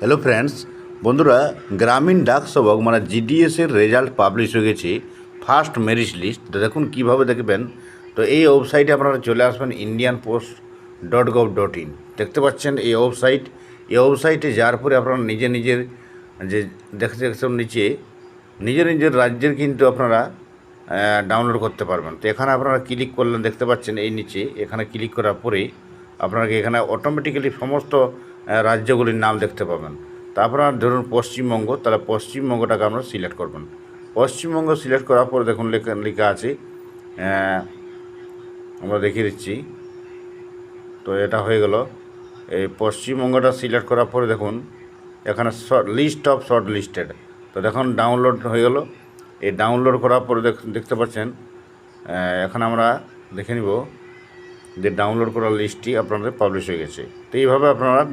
Hello friends বন্ধুরা, গ্রামীণ ডাক সেবক মানে জিডিএসের রেজাল্ট পাবলিশ হয়ে গেছে ফার্স্ট মেরিট লিস্ট তো দেখুন কীভাবে দেখবেন। তো এই ওয়েবসাইটে আপনারা চলে আসবেন Indian post dot gov dot in দেখতে পাচ্ছেন এই ওয়েবসাইট এই ওয়েবসাইটে যাওয়ার পরে আপনারা নিজে নিজের যে দেখতে দেখতে নিচে নিজের নিজের রাজ্যের কিন্তু আপনারা ডাউনলোড করতে পারবেন। তো এখানে আপনারা ক্লিক করলেন, দেখতে পাচ্ছেন এই নিচে। এখানে ক্লিক করার পরে আপনাকে এখানে অটোমেটিক্যালি সমস্ত রাজ্যগুলির নাম দেখতে পাবেন। তা আপনার ধরুন পশ্চিমবঙ্গ, তাহলে পশ্চিমবঙ্গটাকে আমরা সিলেক্ট করবেন পশ্চিমবঙ্গ সিলেক্ট করার পর দেখুন লেখা আছে আমরা দেখিয়ে দিচ্ছি। তো এটা হয়ে গেল। এই পশ্চিমবঙ্গটা সিলেক্ট করার পরে দেখুন, এখানে short list of short listed তো দেখুন ডাউনলোড হয়ে গেল। এই ডাউনলোড করার পরে দেখ- দেখতে পাচ্ছেন এখন আমরা দেখে নিব যে ডাউনলোড করার লিস্টটি আপনাদের পাবলিশ হয়ে গেছে। তো এইভাবে আপনারা